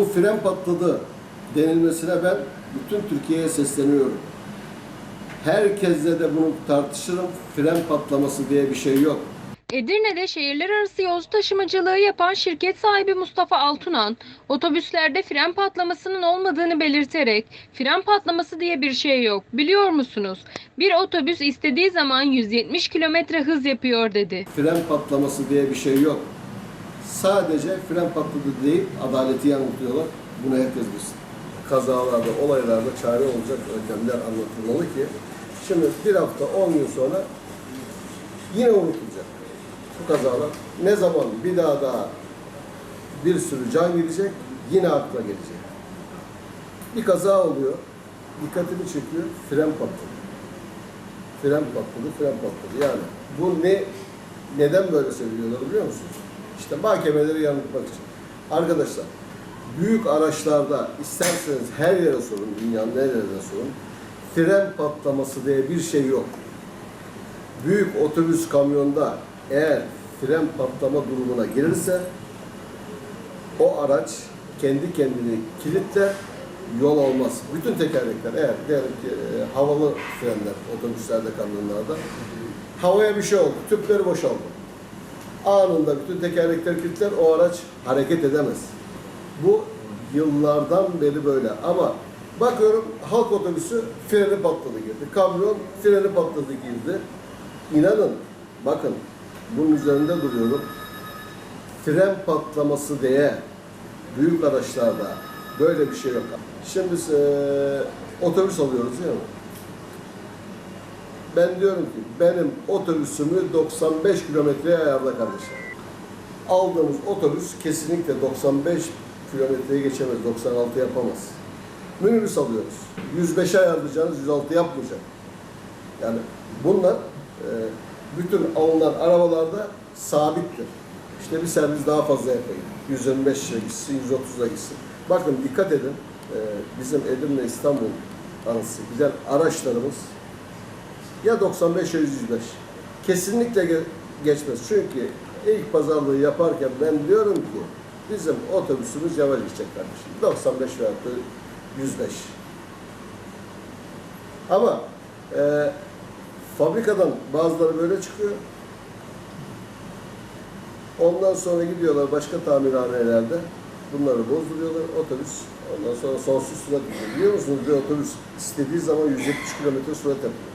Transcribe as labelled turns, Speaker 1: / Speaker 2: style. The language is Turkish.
Speaker 1: bu fren patladı denilmesine ben bütün Türkiye'ye sesleniyorum. Herkesle de bunu tartışırım. Fren patlaması diye bir şey yok.
Speaker 2: Edirne'de şehirler arası yolcu taşımacılığı yapan şirket sahibi Mustafa Altunan, otobüslerde fren patlamasının olmadığını belirterek, fren patlaması diye bir şey yok, biliyor musunuz? Bir otobüs istediği zaman 170 kilometre hız yapıyor dedi.
Speaker 1: Fren patlaması diye bir şey yok. Sadece fren patladı deyip adaleti yanıltıyorlar. Bunu herkes bilsin. Kazalarda, olaylarda çare olacak önlemler anlatılmalı ki şimdi bir hafta, 10 gün sonra yine unutulacak. Bu kazalar ne zaman bir daha daha bir sürü can gidecek, yine akla gelecek. Bir kaza oluyor, dikkatimi çekiyor, fren patladı. Fren patladı, fren patladı. Yani bu ne, neden böyle söylüyorlar biliyor musunuz? İşte mahkemeleri yanıltmak için. Arkadaşlar, büyük araçlarda isterseniz her yere sorun, dünyanın her yerine sorun. Fren patlaması diye bir şey yok. Büyük otobüs kamyonda eğer fren patlama durumuna girirse o araç kendi kendini kilitler, yol olmaz. Bütün tekerlekler eğer diyelim ki e, havalı frenler otobüslerde, kamyonlarda havaya bir şey oldu, tüpleri boşaldı. Anında bütün tekerlekler kilitler, o araç hareket edemez. Bu yıllardan beri böyle ama bakıyorum halk otobüsü freni patladı girdi. Kamyon freni patladı girdi. İnanın bakın bunun üzerinde duruyorum. Fren patlaması diye büyük araçlarda böyle bir şey yok. Şimdi e, otobüs alıyoruz değil mi? Ben diyorum ki benim otobüsümü 95 kilometreye ayarla kardeşim. Aldığımız otobüs kesinlikle 95 kilometreyi geçemez, 96 yapamaz. Minibüs alıyoruz. 105'e ayarlayacağınız 106 yapmayacak. Yani bunlar e, bütün alınan arabalarda sabittir. İşte bir servis daha fazla yapayım. 125 lira gitsin, 130 lira gitsin. Bakın dikkat edin. e, bizim Edirne İstanbul arası güzel araçlarımız ya 95 ya 125. Kesinlikle ge- geçmez. Çünkü ilk pazarlığı yaparken ben diyorum ki bizim otobüsümüz yavaş gidecek kardeşim. 95 veya da 105. Ama e, fabrikadan bazıları böyle çıkıyor. Ondan sonra gidiyorlar başka tamirhanelerde. Bunları bozduruyorlar. Otobüs ondan sonra sonsuz sürat gidiyor. Biliyor musunuz bir otobüs istediği zaman 170 kilometre sürat yapıyor.